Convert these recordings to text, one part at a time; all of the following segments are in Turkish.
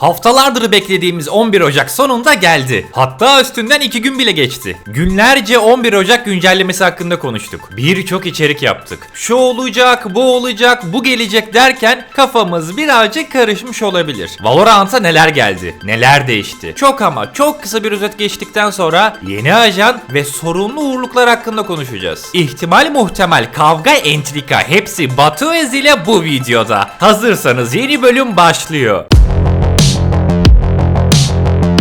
Haftalardır beklediğimiz 11 Ocak sonunda geldi. Hatta üstünden 2 gün bile geçti. Günlerce 11 Ocak güncellemesi hakkında konuştuk. Birçok içerik yaptık. Şu olacak, bu olacak, bu gelecek derken kafamız birazcık karışmış olabilir. Valorant'a neler geldi, neler değişti. Çok ama çok kısa bir özet geçtikten sonra yeni ajan ve sorunlu uğurluklar hakkında konuşacağız. İhtimal muhtemel kavga entrika hepsi Batu ile bu videoda. Hazırsanız yeni bölüm başlıyor.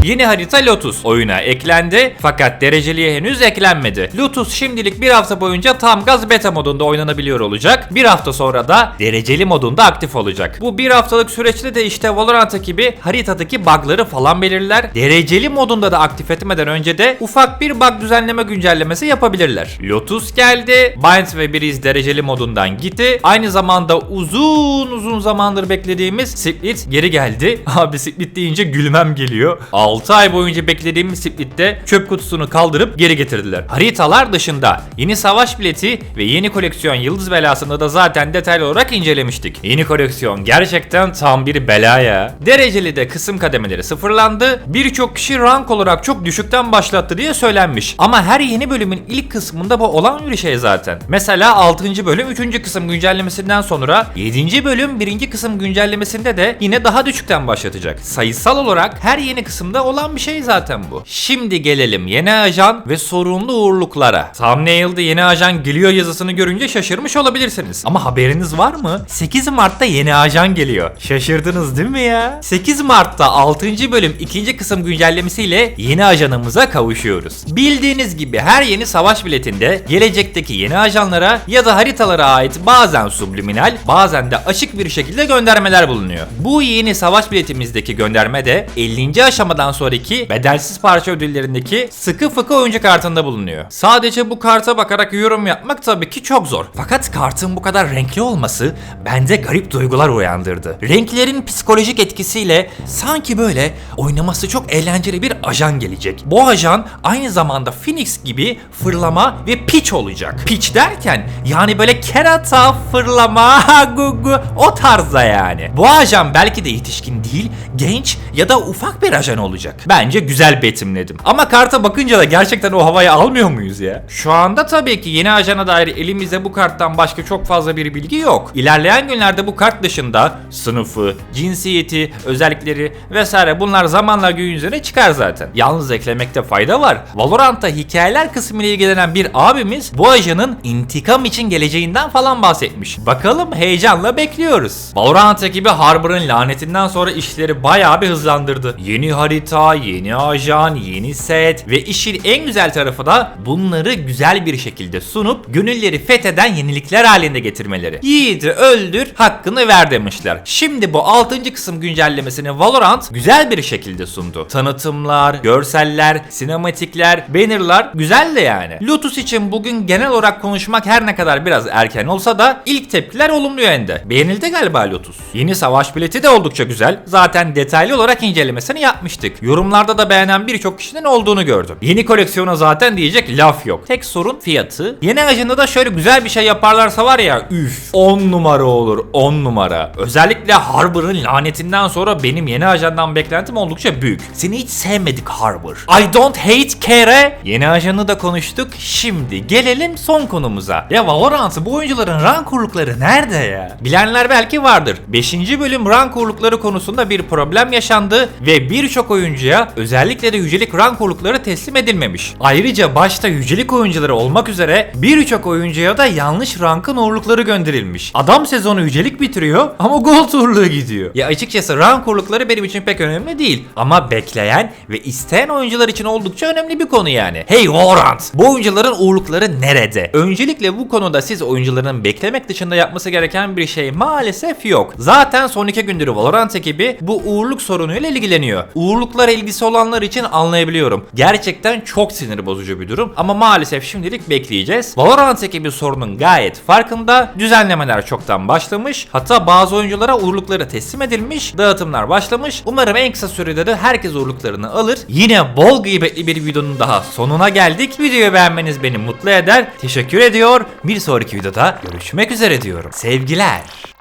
Yeni harita Lotus oyuna eklendi fakat dereceliğe henüz eklenmedi. Lotus şimdilik bir hafta boyunca tam gaz beta modunda oynanabiliyor olacak. Bir hafta sonra da dereceli modunda aktif olacak. Bu bir haftalık süreçte de işte Valorant ekibi haritadaki bug'ları falan belirler. Dereceli modunda da aktif etmeden önce de ufak bir bug düzenleme güncellemesi yapabilirler. Lotus geldi. Binds ve Breeze dereceli modundan gitti. Aynı zamanda uzun uzun zamandır beklediğimiz Split geri geldi. Abi Split deyince gülmem geliyor. 6 ay boyunca beklediğimiz Split'te çöp kutusunu kaldırıp geri getirdiler. Haritalar dışında yeni savaş bileti ve yeni koleksiyon Yıldız Belası'nda da zaten detaylı olarak incelemiştik. Yeni koleksiyon gerçekten tam bir bela ya. Dereceli de kısım kademeleri sıfırlandı. Birçok kişi rank olarak çok düşükten başlattı diye söylenmiş. Ama her yeni bölümün ilk kısmında bu olan bir şey zaten. Mesela 6. bölüm 3. kısım güncellemesinden sonra 7. bölüm 1. kısım güncellemesinde de yine daha düşükten başlatacak. Sayısal olarak her yeni kısımda olan bir şey zaten bu. Şimdi gelelim yeni ajan ve sorunlu uğurluklara. Thumbnail'de yeni ajan geliyor yazısını görünce şaşırmış olabilirsiniz. Ama haberiniz var mı? 8 Mart'ta yeni ajan geliyor. Şaşırdınız değil mi ya? 8 Mart'ta 6. bölüm 2. kısım güncellemesiyle yeni ajanımıza kavuşuyoruz. Bildiğiniz gibi her yeni savaş biletinde gelecekteki yeni ajanlara ya da haritalara ait bazen subliminal bazen de açık bir şekilde göndermeler bulunuyor. Bu yeni savaş biletimizdeki gönderme de 50. aşamadan sonraki bedelsiz parça ödüllerindeki sıkı fıkı oyuncu kartında bulunuyor. Sadece bu karta bakarak yorum yapmak tabii ki çok zor. Fakat kartın bu kadar renkli olması bende garip duygular uyandırdı. Renklerin psikolojik etkisiyle sanki böyle oynaması çok eğlenceli bir ajan gelecek. Bu ajan aynı zamanda Phoenix gibi fırlama ve pitch olacak. Pitch derken yani böyle kerata, fırlama, gugu o tarzda yani. Bu ajan belki de yetişkin değil, genç ya da ufak bir ajan olacak. Bence güzel betimledim. Ama karta bakınca da gerçekten o havayı almıyor muyuz ya? Şu anda tabii ki yeni ajana dair elimizde bu karttan başka çok fazla bir bilgi yok. İlerleyen günlerde bu kart dışında sınıfı, cinsiyeti, özellikleri vesaire bunlar zamanla gün yüzüne çıkar zaten. Yalnız eklemekte fayda var. Valorant'ta hikayeler kısmıyla ilgilenen bir abimiz bu ajanın intikam için geleceğinden falan bahsetmiş. Bakalım heyecanla bekliyoruz. Valorant ekibi Harbor'ın lanetinden sonra işleri bayağı bir hızlandırdı. Yeni harita, yeni ajan, yeni set ve işin en güzel tarafı da bunları güzel bir şekilde sunup gönülleri fetheden yenilikler halinde getirmeleri. Yiğidi öldür, hakkını ver demişler. Şimdi bu 6. kısım güncellemesini Valorant güzel bir şekilde sundu. Tanıtımlar, görseller, sinematikler, bannerlar güzel de yani. Lotus için bugün genel olarak konuşmak her ne kadar biraz erken olsa da ilk tepkiler olumlu yönde. Beğenildi galiba Lotus. Yeni savaş bileti de oldukça güzel. Zaten detaylı olarak incelemesini yapmıştık. Yorumlarda da beğenen birçok kişinin olduğunu gördüm. Yeni koleksiyona zaten diyecek laf yok. Tek sorun fiyatı. Yeni ajanda da şöyle güzel bir şey yaparlarsa var ya üf 10 numara olur 10 numara. Özellikle Harbor'ın lanetinden sonra benim yeni ajandan beklentim oldukça büyük. Seni hiç sevmedik Harbor. I don't hate care. Yeni ajanı da konuştuk. Şimdi gelelim son konumuza. Ya Valorant bu oyuncuların rank kurlukları nerede ya? Bilenler belki vardır. 5. bölüm rank kurlukları konusunda bir problem yaşandı ve birçok oyuncuya özellikle de yücelik rank kurlukları teslim edilmemiş. Ayrıca başta yücelik oyuncuları olmak üzere birçok oyuncuya da yanlış rankın uğurlukları gönderilmiş. Adam sezonu yücelik bitiriyor ama gold uğurluğu gidiyor. Ya açıkçası rank uğurlukları benim için pek önemli değil. Ama bekleyen ve isteyen oyuncular için oldukça önemli bir konu yani. Hey Valorant! Bu oyuncuların uğurlukları nerede? Öncelikle bu konuda siz oyuncuların beklemek dışında yapması gereken bir şey maalesef yok. Zaten son iki gündür Valorant ekibi bu uğurluk sorunuyla ilgileniyor. Uğurluklara ilgisi olanlar için anlayabiliyorum. Gerçekten çok sinir bozucu bir durum ama maalesef şimdilik bekleyeceğiz. Valorant ekibi sorunun gayet farkında. Düzenlemeler çoktan başlamış. Hatta bazı oyunculara uğurlukları teslim edilmiş. Dağıtımlar başlamış. Umarım en kısa sürede de herkes uğurluklarını alır. Yine bol gıybetli bir videonun daha sonuna geldik. Videoyu beğenmeniz beni mutlu eder. Teşekkür ediyor. Bir sonraki videoda görüşmek üzere diyorum. Sevgiler.